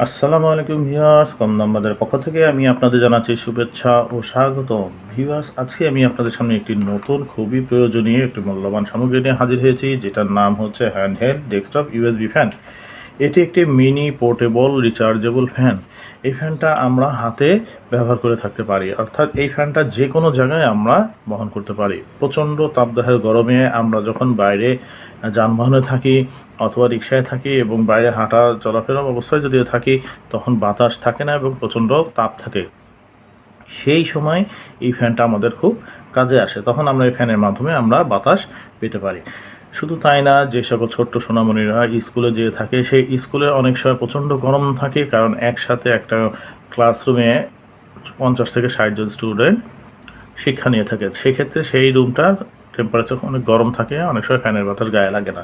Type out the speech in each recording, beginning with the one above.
আসসালামু আলাইকুম ভিউয়ার্স, কম নাম্বারের পক্ষ থেকে আমি আপনাদের জানাচ্ছি শুভেচ্ছা ও স্বাগত। ভিউয়ার্স, আজকে আমি আপনাদের সামনে একটি নতুন, খুবই প্রয়োজনীয় একটি মূল্যবান সামগ্রী নিয়ে হাজির হয়েছি, যেটার নাম হচ্ছে হ্যান্ডহেল্ড ডেস্কটপ ইউএসবি ফ্যান। এটি একটি মিনি পোর্টেবল, রিচার্জেবল ফ্যান। এই ফ্যানটা আমরা হাতে ব্যবহার করে থাকতে পারি। অর্থাৎ এই ফ্যানটা যে কোনো জায়গায় আমরা বহন করতে পারি। প্রচণ্ড তাপদাহের গরমে আমরা যখন বাইরে যানবাহনে থাকি অথবা রিক্সায় থাকি এবং বাইরে হাঁটা চলাফেরা অবস্থায় যদি থাকি, তখন বাতাস থাকে না এবং প্রচণ্ড তাপ থাকে। সেই সময় এই ফ্যানটা আমাদের খুব কাজে আসে। তখন আমরা এই ফ্যানের মাধ্যমে আমরা বাতাস পেতে পারি। শুধু তাই না, যে সকল ছোট্ট সোনামণিরা স্কুলে যেয়ে থাকে, সেই স্কুলে অনেক সময় প্রচণ্ড গরম থাকে, কারণ একসাথে একটা ক্লাসরুমে পঞ্চাশ থেকে ষাট জন স্টুডেন্ট শিক্ষা নিয়ে থাকে। সেক্ষেত্রে সেই রুমটার টেম্পারেচার অনেক গরম থাকে, অনেক সময় ফ্যানের বাতাস গায়ে লাগে না।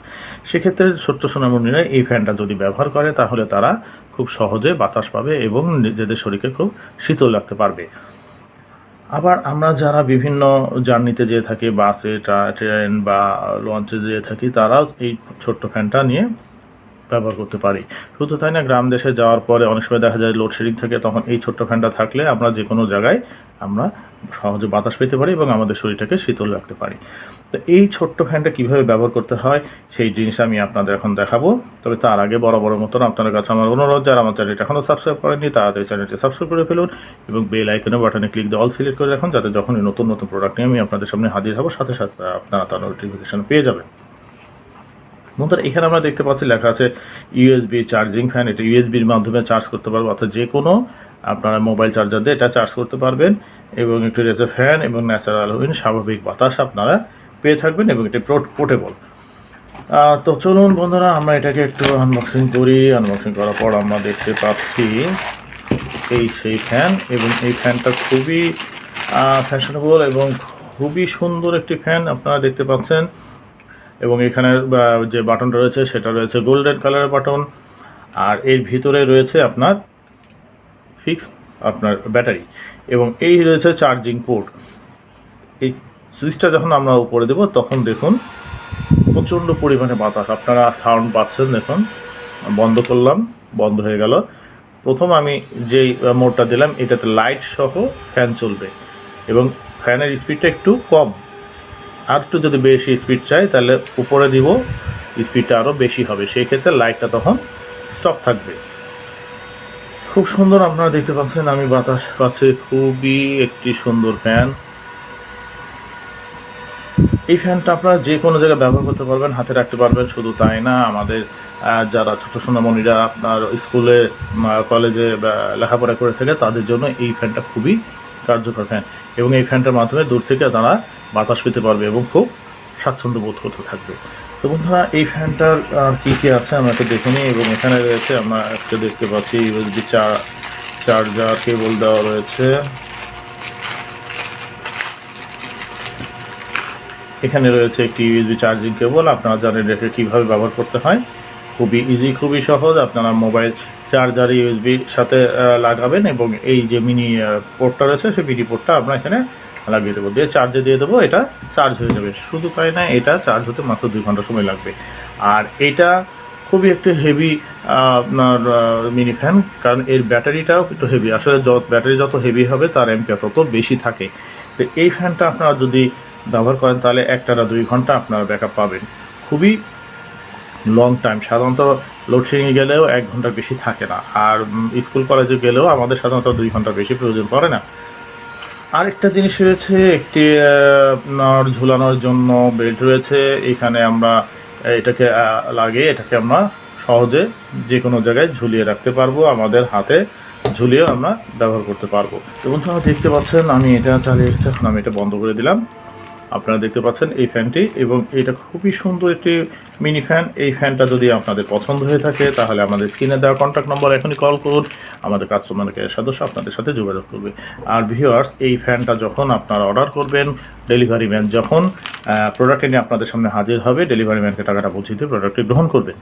সেক্ষেত্রে ছোট্ট সোনামণিরা এই ফ্যানটা যদি ব্যবহার করে, তাহলে তারা খুব সহজে বাতাস পাবে এবং নিজেদের শরীরকে খুব শীতল রাখতে পারবে। আবার আমরা যারা বিভিন্ন জার্নিতে যেয়ে থাকি, বাসে ট্রেন বা লঞ্চে যেয়ে থাকি, তারাও এই ছোট্ট ফ্যানটা নিয়ে ব্যবহার করতে পারি। শুধু তাই না, গ্রাম দেশে যাওয়ার পরে অনেক সময় দেখা যায় লোডশেডিং থাকে, তখন এই ছোট্ট ফ্যানটা থাকলে আমরা যে কোনো জায়গায় আমরা সহজে বাতাস পেতে পারি এবং আমাদের শরীরটাকে শীতল রাখতে পারি। তো এই ছোট্ট ফ্যানটা কীভাবে ব্যবহার করতে হয়, সেই জিনিস আমি আপনাদের এখন দেখাবো। তবে তার আগে বড় বড় মতন আপনাদের কাছে আমার অনুরোধ, যারা আমার চ্যানেলটা এখনও সাবস্ক্রাইব করেননি তাড়াতাড়ি চ্যানেলটি সাবস্ক্রাইব করে ফেলুন এবং বেল আইকনের বাটনে ক্লিক দিয়ে অল সিলেক্ট করে রাখুন, যাতে যখনই নতুন নতুন প্রোডাক্ট নিয়ে আমি আপনাদের সামনে হাজির হব, সাথে সাথে আপনারা তার নোটিফিকেশন পেয়ে যাবেন। বন্ধুরা, এখানে আমরা দেখতে পাচ্ছি লেখা আছে ইউএসবি চার্জিং ফ্যান এটা ইউএসবির মাধ্যমে চার্জ করতে পারব, অর্থাৎ যে কোনো আপনারা মোবাইল চার্জার দিয়ে এটা চার্জ করতে পারবেন এবং একটি রয়েছে ফ্যান এবং ন্যাচারাল উইন স্বাভাবিক বাতাস আপনারা পেয়ে থাকবেন এবং এটি পোর্টেবল তো চলুন বন্ধুরা, আমরা এটাকে একটু আনবক্সিং করি। আনবক্সিং করার পর আমরা দেখতে পাচ্ছি এই সেই ফ্যান এবং এই ফ্যানটা খুবই ফ্যাশনেবল এবং খুবই সুন্দর একটি ফ্যান আপনারা দেখতে পাচ্ছেন। এবং এখানে যে বাটনটা রয়েছে, সেটা রয়েছে গোল্ডেন কালারের বাটন আর এর ভিতরে রয়েছে আপনার ফিক্স আপনার ব্যাটারি এবং এই রয়েছে চার্জিং পোর্ট। এই সুইচটা যখন আমরা উপরে দেব, তখন দেখুন প্রচণ্ড পরিমাণে বাতাস। আপনারা সাউন্ড পাচ্ছেন, দেখুন। বন্ধ করলাম, বন্ধ হয়ে গেল। প্রথম আমি যেই মোডটা দিলাম, এটাতে লাইট সহ ফ্যান চলবে এবং ফ্যানের স্পিডটা একটু কম। আর একটু যদি বেশি স্পিড চাই, তাহলে উপরে দিব স্পিডটা আরও বেশি হবে। সেই ক্ষেত্রে লাইটটা তখন স্টপ থাকবে। খুব সুন্দর আপনারা দেখতে পাচ্ছেন, আমি বাতাস পাচ্ছি খুবই একটি সুন্দর ফ্যান এই ফ্যানটা আপনারা যে কোনো জায়গায় ব্যবহার করতে পারবেন, হাতে রাখতে পারবেন, শুধু তাই না, আমাদের যারা ছোট সোনামণিরা আপনার স্কুলে কলেজে লেখাপড়া করে থাকে, তাদের জন্য এই ফ্যানটা খুবই কার্যকর ফ্যান এবং এই ফ্যানটার মাধ্যমে দূর থেকে তারা বাতাস পেতে পারবে এবং খুব স্বাচ্ছন্দ্য বোধ করতে থাকবে। তো বন্ধুরা, এই ফ্যানটার কী কী আছে আমরা একটু দেখে নিই এবং এখানে রয়েছে আমরা একটা দেখতে পাচ্ছি ইউএসবি চার্জার, কেবল দেওয়া রয়েছে। এখানে রয়েছে একটি ইউএসবি চার্জিং কেবল আপনারা জানেন এটাকে কীভাবে ব্যবহার করতে হয়। খুবই ইজি খুবই সহজ, আপনারা মোবাইল চার্জার ইউএসবির সাথে লাগাবেন এবং এই যে মিনি পোর্টটা রয়েছে, সেই মিনি পোর্টটা আমরা এখানে লাগিয়ে দেবো। দিয়ে চার্জে দিয়ে দেবো, এটা চার্জ হয়ে যাবে। শুধু তাই না এটা চার্জ হতে মাত্র দুই ঘণ্টা সময় লাগবে। আর এটা খুবই একটি হেভি আপনার মিনি ফ্যান কারণ এর ব্যাটারিটাও একটু হেভি আসলে যত, ব্যাটারি যত হেভি হবে, তার এমপিআর তত বেশি থাকে। তো এই ফ্যানটা আপনারা যদি ব্যবহার করেন, তাহলে একটা না দুই ঘণ্টা আপনারা ব্যাকআপ পাবেন। খুবই লং টাইম সাধারণত লোডশেডিংয়ে গেলেও এক ঘণ্টার বেশি থাকে না। আর স্কুল কলেজে গেলেও আমাদের সাধারণত দুই ঘণ্টা বেশি প্রয়োজন পড়ে না। আরেকটা জিনিস রয়েছে, একটি আপনার ঝুলানোর জন্য বেল্ট রয়েছে। এখানে আমরা, এটাকে লাগে এটাকে আমরা সহজে যে কোনো জায়গায় ঝুলিয়ে রাখতে পারব। আমাদের হাতে ঝুলিয়ে আমরা ব্যবহার করতে পারব। এবং আপনারা দেখতে পাচ্ছেন, আমি এটা চালিয়ে রেখেছি, এখন আমি এটা বন্ধ করে দিলাম। আপনারা দেখতে পাচ্ছেন এই ফ্যানটি, এবং এটা খুবই সুন্দর একটি মিনি ফ্যান। এই ফ্যানটা যদি আপনাদের পছন্দ হয়ে থাকে, তাহলে আমাদের স্ক্রিনে দেওয়া কন্ট্যাক্ট নম্বর এখনই কল করুন। আমাদের কাস্টমার কেয়ার সদস্য আপনাদের সাথে যোগাযোগ করবে। আর ভিউয়ার্স এই ফ্যানটা যখন আপনারা অর্ডার করবেন ডেলিভারি ম্যান যখন প্রোডাক্ট নিয়ে আপনাদের সামনে হাজির হবে ডেলিভারি ম্যানকে টাকাটা পৌঁছে দিয়ে প্রোডাক্টটি গ্রহণ করবেন।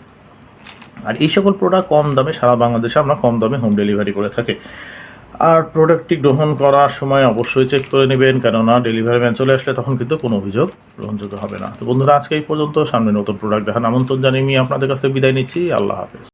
আর এই সকল প্রোডাক্ট কম দামে সারা বাংলাদেশে আমরা কম দামে হোম ডেলিভারি করে থাকি। আর প্রোডাক্টটি গ্রহণ করার সময় অবশ্যই চেক করে নেবেন, কেননা ডেলিভারি ম্যান চলে আসলে তখন কিন্তু কোনো অভিযোগ গ্রহণযোগ্য হবে না। তো বন্ধুরা, আজকে এই পর্যন্ত। সামনে নতুন প্রোডাক্ট দেখার আমন্ত্রণ জানিয়ে আমি আপনাদের কাছে বিদায় নিচ্ছি। আল্লাহ হাফেজ।